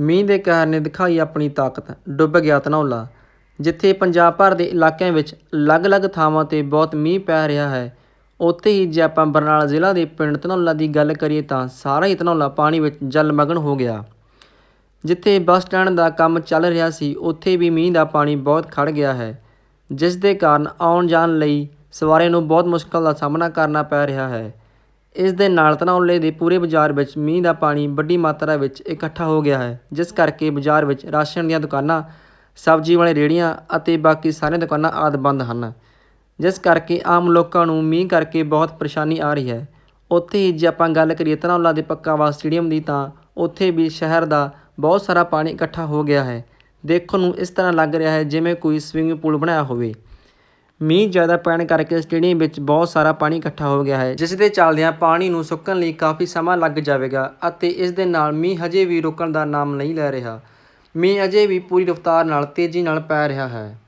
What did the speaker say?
ਮੀਂਹ ਦੇ ਕਹਿਰ ਨੇ ਦਿਖਾਈ ਆਪਣੀ ਤਾਕਤ, ਡੁੱਬ ਗਿਆ ਧਨੌਲਾ, ਜਿੱਥੇ ਪੰਜਾਬ ਭਰ ਦੇ ਇਲਾਕਿਆਂ ਵਿੱਚ ਅਲੱਗ-ਅਲੱਗ ਥਾਵਾਂ ਤੇ ਬਹੁਤ ਮੀਂਹ ਪੈ ਰਿਹਾ ਹੈ। ਉੱਥੇ ਹੀ ਜੇ ਆਪਾਂ ਬਰਨਾਲਾ ਜ਼ਿਲ੍ਹਾ ਦੇ ਪਿੰਡ ਧਨੌਲਾ ਦੀ ਗੱਲ ਕਰੀਏ ਤਾਂ ਸਾਰਾ ਹੀ ਧਨੌਲਾ ਪਾਣੀ ਵਿੱਚ ਜਲਮਗਨ ਹੋ ਗਿਆ। ਜਿੱਥੇ ਬੱਸ ਸਟੈਂਡ ਦਾ ਕੰਮ ਚੱਲ ਰਿਹਾ ਸੀ, ਉੱਥੇ ਵੀ ਮੀਂਹ ਦਾ ਪਾਣੀ ਬਹੁਤ ਖੜ ਗਿਆ ਹੈ, ਜਿਸ ਦੇ ਕਾਰਨ ਆਉਣ ਜਾਣ ਲਈ ਸਵਾਰੀਆਂ ਨੂੰ ਬਹੁਤ ਮੁਸ਼ਕਲ ਦਾ ਸਾਹਮਣਾ ਕਰਨਾ ਪੈ ਰਿਹਾ ਹੈ। ਇਸ ਦੇ ਨਾਲ ਧਨੌਲੇ ਦੇ ਪੂਰੇ ਬਾਜ਼ਾਰ ਵਿੱਚ ਮੀਂਹ ਦਾ ਪਾਣੀ ਵੱਡੀ ਮਾਤਰਾ ਵਿੱਚ ਇਕੱਠਾ ਹੋ ਗਿਆ ਹੈ, ਜਿਸ ਕਰਕੇ ਬਾਜ਼ਾਰ ਵਿੱਚ ਰਾਸ਼ਨ ਦੀਆਂ ਦੁਕਾਨਾਂ, ਸਬਜ਼ੀ ਵਾਲੇ ਰੇਹੜੀਆਂ ਅਤੇ ਬਾਕੀ ਸਾਰੀਆਂ ਦੁਕਾਨਾਂ ਆਦਿ ਬੰਦ ਹਨ। ਜਿਸ ਕਰਕੇ ਆਮ ਲੋਕਾਂ ਨੂੰ ਮੀਂਹ ਕਰਕੇ ਬਹੁਤ ਪਰੇਸ਼ਾਨੀ ਆ ਰਹੀ ਹੈ। ਉੱਥੇ ਹੀ ਜੇ ਆਪਾਂ ਗੱਲ ਕਰੀਏ ਧਨੌਲਾ ਦੇ ਪੱਕਾਵਾਸ ਸਟੇਡੀਅਮ ਦੀ ਤਾਂ ਉੱਥੇ ਵੀ ਸ਼ਹਿਰ ਦਾ ਬਹੁਤ ਸਾਰਾ ਪਾਣੀ ਇਕੱਠਾ ਹੋ ਗਿਆ ਹੈ। ਦੇਖਣ ਨੂੰ ਇਸ ਤਰ੍ਹਾਂ ਲੱਗ ਰਿਹਾ ਹੈ ਜਿਵੇਂ ਕੋਈ ਸਵਿਮਿੰਗ ਪੂਲ ਬਣਾਇਆ ਹੋਵੇ। ਮੀਂਹ ਜ਼ਿਆਦਾ ਪੈਣ ਕਰਕੇ ਸਟੇਡੀਅਮ ਵਿੱਚ ਬਹੁਤ ਸਾਰਾ ਪਾਣੀ ਇਕੱਠਾ ਹੋ ਗਿਆ ਹੈ, ਜਿਸ ਦੇ ਚੱਲਦਿਆਂ ਪਾਣੀ ਨੂੰ ਸੁੱਕਣ ਲਈ ਕਾਫੀ ਸਮਾਂ ਲੱਗ ਜਾਵੇਗਾ ਅਤੇ ਇਸ ਦੇ ਨਾਲ ਮੀਂਹ ਹਜੇ ਵੀ ਰੁਕਣ ਦਾ ਨਾਮ ਨਹੀਂ ਲੈ ਰਿਹਾ। ਮੀਂਹ ਅਜੇ ਵੀ ਪੂਰੀ ਰਫ਼ਤਾਰ ਨਾਲ ਤੇਜ਼ੀ ਨਾਲ ਪੈ ਰਿਹਾ ਹੈ।